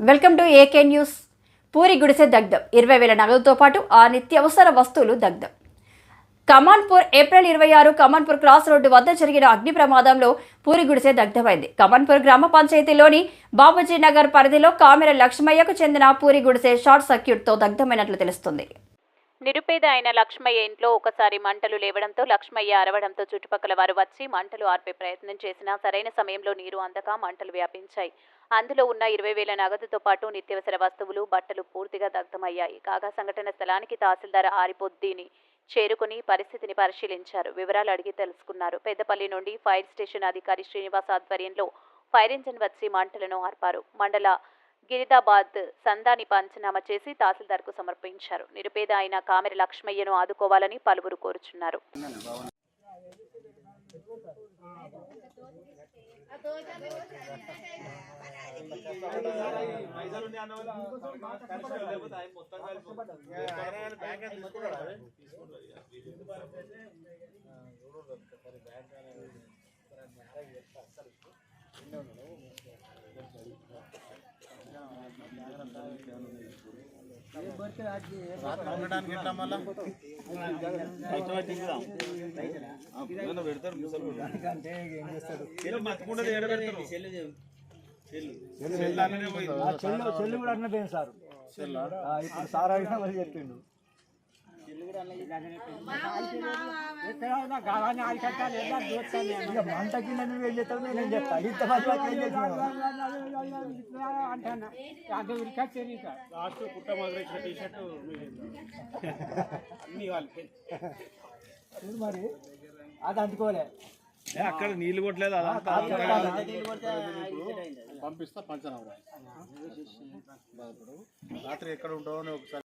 Welcome to AK news. Puri గుడిసె దగ్ధం. ఇరవై వేల నగదుతో పాటు ఆ నిత్యావసర వస్తువులు దగ్ధం. కమాన్పూర్ ఏప్రిల్ ఇరవై ఆరు కమాన్పూర్ క్రాస్ రోడ్డు వద్ద జరిగిన అగ్ని ప్రమాదంలో పూరి గుడిసె దగ్ధమైంది. కమాన్పూర్ గ్రామ పంచాయతీలోని బాబుజీ నగర్ పరిధిలో కామెర లక్ష్మయ్యకు చెందిన పూరి గుడిసె షార్ట్ సర్క్యూట్తో దగ్ధమైనట్లు తెలుస్తుంది. నిరుపేద అయిన లక్ష్మయ్య ఇంట్లో ఒకసారి మంటలు లేవడంతో లక్ష్మయ్య అరవడంతో చుట్టుపక్కల వారు వచ్చి మంటలు ఆర్పే ప్రయత్నం చేసినా సరైన సమయంలో నీరు అందక మంటలు వ్యాపించాయి. అందులో ఉన్న ఇరవై వేల నగదుతో పాటు నిత్యావసర వస్తువులు బట్టలు పూర్తిగా దగ్ధమయ్యాయి. కాగా సంఘటన స్థలానికి తహసీల్దార్ ఆరిపొద్దిని చేరుకుని పరిస్థితిని పరిశీలించారు. వివరాలు అడిగి తెలుసుకున్నారు. పెద్దపల్లి నుండి ఫైర్ స్టేషన్ అధికారి శ్రీనివాస్ ఆధ్వర్యంలో ఫైర్ ఇంజిన్ వచ్చి మంటలను ఆర్పారు. మండల గిరిదాబాద్ సందాని పంచనామా చేసి తహసీల్దార్కు సమర్పించారు. నిరుపేద అయిన కామెరి లక్ష్మయ్యను ఆదుకోవాలని పలువురు కోరుచున్నారు. ఉండడానికి ఎట్లా మళ్ళా పెడతారు ముసలు చెల్లు మత్తుకుండదు ఏడ పెడతారు చెల్లు అన్ననే పోయింది. ఆ చెల్లు చెల్లు కూడా అన్న సార్ ఇప్పుడు సార్ అడిగినా మరి చెప్పిండు. మంట కింద నువ్వు ఏం చేస్తావు నేను ఏం చేస్తా ఇంత మంది వరకు ఏం చేసినావు లాస్ట్ పుట్ట మొదలు ఇచ్చిన టీ షర్ట్ అన్ని వాళ్ళకి చూడు మరి అది అందుకోలే అక్కడ నీళ్ళు కొట్టలేదు అదంతా పంపిస్తా పంచనవరా రాత్రి ఎక్కడ ఉంటావు అని ఒకసారి